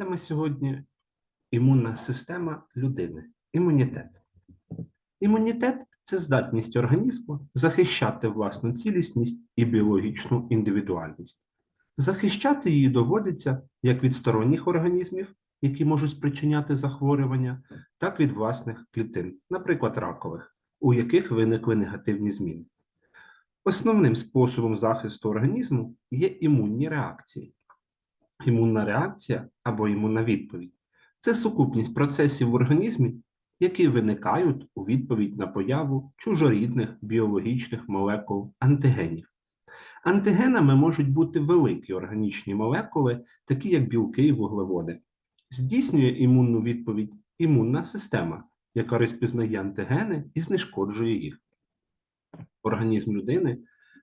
Тема сьогодні імунна система людини. Імунітет. Імунітет це здатність організму захищати власну цілісність і біологічну індивідуальність. Захищати її доводиться як від сторонніх організмів, які можуть спричиняти захворювання, так і від власних клітин, наприклад, ракових, у яких виникли негативні зміни. Основним способом захисту організму є імунні реакції. Імунна реакція або імунна відповідь це сукупність процесів в організмі, які виникають у відповідь на появу чужорідних біологічних молекул антигенів. Антигенами можуть бути великі органічні молекули, такі як білки і вуглеводи. Здійснює імунну відповідь імунна система, яка розпізнає антигени і знешкоджує їх. Організм людини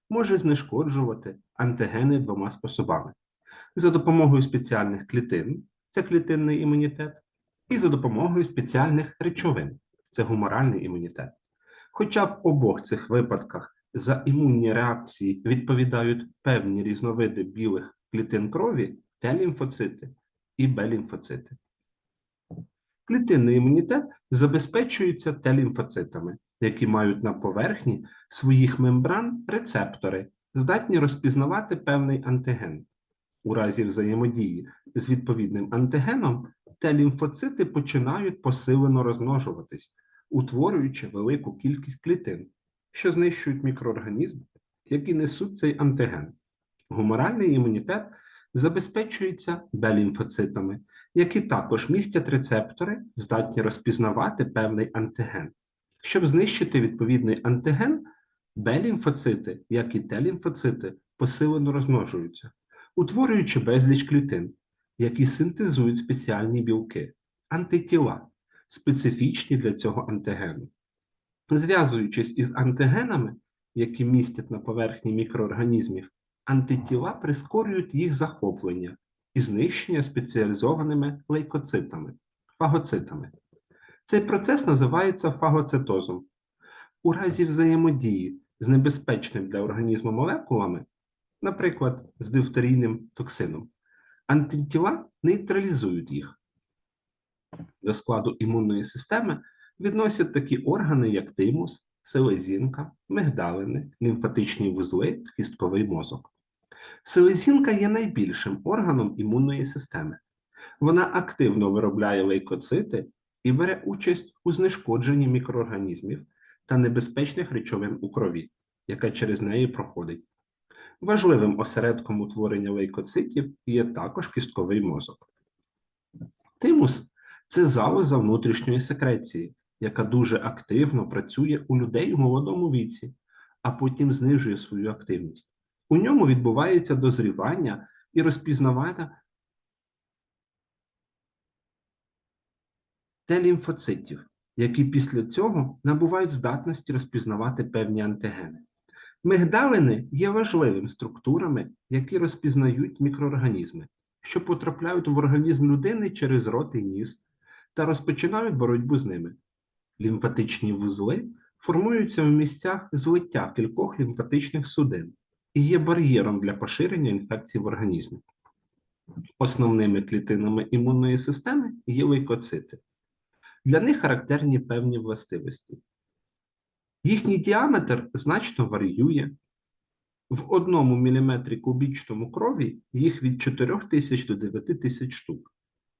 може знешкоджувати антигени двома способами: за допомогою спеціальних клітин, це клітинний імунітет, і за допомогою спеціальних речовин, це гуморальний імунітет. Хоча в обох цих випадках за імунні реакції відповідають певні різновиди білих клітин крові, Т-лімфоцити і Б-лімфоцити. Клітинний імунітет забезпечується Т-лімфоцитами, які мають на поверхні своїх мембран рецептори, здатні розпізнавати певний антиген. У разі взаємодії з відповідним антигеном Т-лімфоцити починають посилено розмножуватись, утворюючи велику кількість клітин, що знищують мікроорганізми, які несуть цей антиген. Гуморальний імунітет забезпечується Б-лімфоцитами, які також містять рецептори, здатні розпізнавати певний антиген. Щоб знищити відповідний антиген, Б-лімфоцити, як і Т-лімфоцити, посилено розмножуються, утворюючи безліч клітин, які синтезують спеціальні білки, антитіла, специфічні для цього антигену. Зв'язуючись із антигенами, які містять на поверхні мікроорганізмів, антитіла прискорюють їх захоплення і знищення спеціалізованими лейкоцитами, фагоцитами. Цей процес називається фагоцитозом. У разі взаємодії з небезпечним для організму молекулами, наприклад, з дифтерійним токсином, антитіла нейтралізують їх. До складу імунної системи відносять такі органи, як тимус, селезінка, мигдалини, лімфатичні вузли, кістковий мозок. Селезінка є найбільшим органом імунної системи. Вона активно виробляє лейкоцити і бере участь у знешкодженні мікроорганізмів та небезпечних речовин у крові, яка через неї проходить. Важливим осередком утворення лейкоцитів є також кістковий мозок. Тимус це залоза внутрішньої секреції, яка дуже активно працює у людей у молодому віці, а потім знижує свою активність. У ньому відбувається дозрівання і розпізнавання Т-лімфоцитів, які після цього набувають здатності розпізнавати певні антигени. Мигдалини є важливими структурами, які розпізнають мікроорганізми, що потрапляють в організм людини через рот і ніс та розпочинають боротьбу з ними. Лімфатичні вузли формуються в місцях злиття кількох лімфатичних судин і є бар'єром для поширення інфекцій в організмі. Основними клітинами імунної системи є лейкоцити. Для них характерні певні властивості. Їхній діаметр значно варіює. В одному міліметрі кубічному крові їх від 4 тисяч до 9 тисяч штук.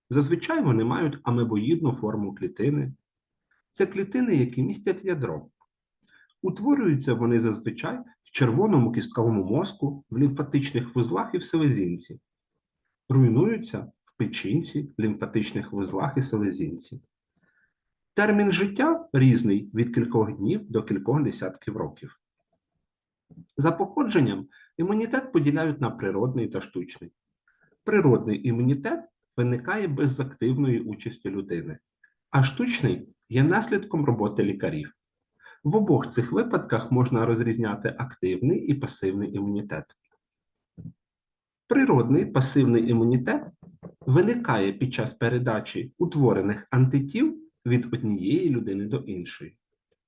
Зазвичай вони мають амебоїдну форму клітини. Це клітини, які містять ядро. Утворюються вони зазвичай в червоному кістковому мозку, в лімфатичних вузлах і в селезінці. Руйнуються в печінці, лімфатичних вузлах і селезінці. Термін життя різний від кількох днів до кількох десятків років. За походженням імунітет поділяють на природний та штучний. Природний імунітет виникає без активної участі людини, а штучний є наслідком роботи лікарів. В обох цих випадках можна розрізняти активний і пасивний імунітет. Природний пасивний імунітет виникає під час передачі утворених антитіл від однієї людини до іншої.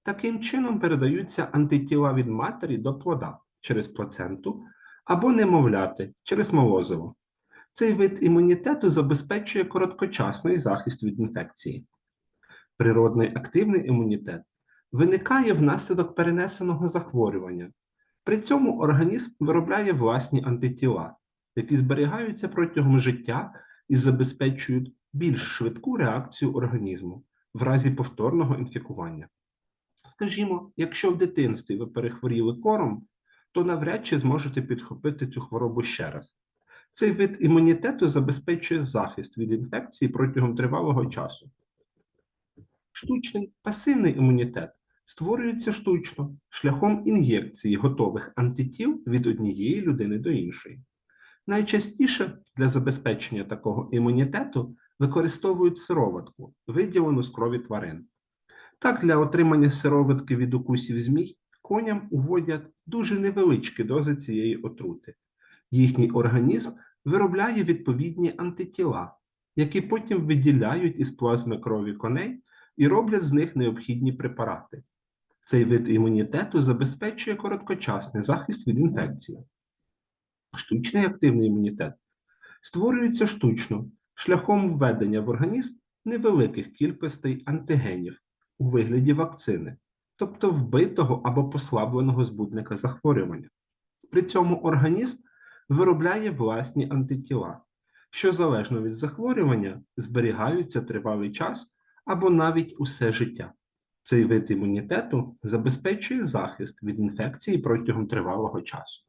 Таким чином передаються антитіла від матері до плода через плаценту або немовляти через молозиво. Цей вид імунітету забезпечує короткочасний захист від інфекції. Природний активний імунітет виникає внаслідок перенесеного захворювання. При цьому організм виробляє власні антитіла, які зберігаються протягом життя і забезпечують більш швидку реакцію організму в разі повторного інфікування. Скажімо, якщо в дитинстві ви перехворіли кором, то навряд чи зможете підхопити цю хворобу ще раз. Цей вид імунітету забезпечує захист від інфекції протягом тривалого часу. Штучний пасивний імунітет створюється штучно шляхом ін'єкції готових антитіл від однієї людини до іншої. Найчастіше для забезпечення такого імунітету використовують сироватку, виділену з крові тварин. Так, для отримання сироватки від укусів змій коням уводять дуже невеличкі дози цієї отрути. Їхній організм виробляє відповідні антитіла, які потім виділяють із плазми крові коней і роблять з них необхідні препарати. Цей вид імунітету забезпечує короткочасний захист від інфекції. Штучний активний імунітет створюється штучно шляхом введення в організм невеликих кількостей антигенів у вигляді вакцини, тобто вбитого або послабленого збудника захворювання. При цьому організм виробляє власні антитіла, що залежно від захворювання зберігаються тривалий час або навіть усе життя. Цей вид імунітету забезпечує захист від інфекції протягом тривалого часу.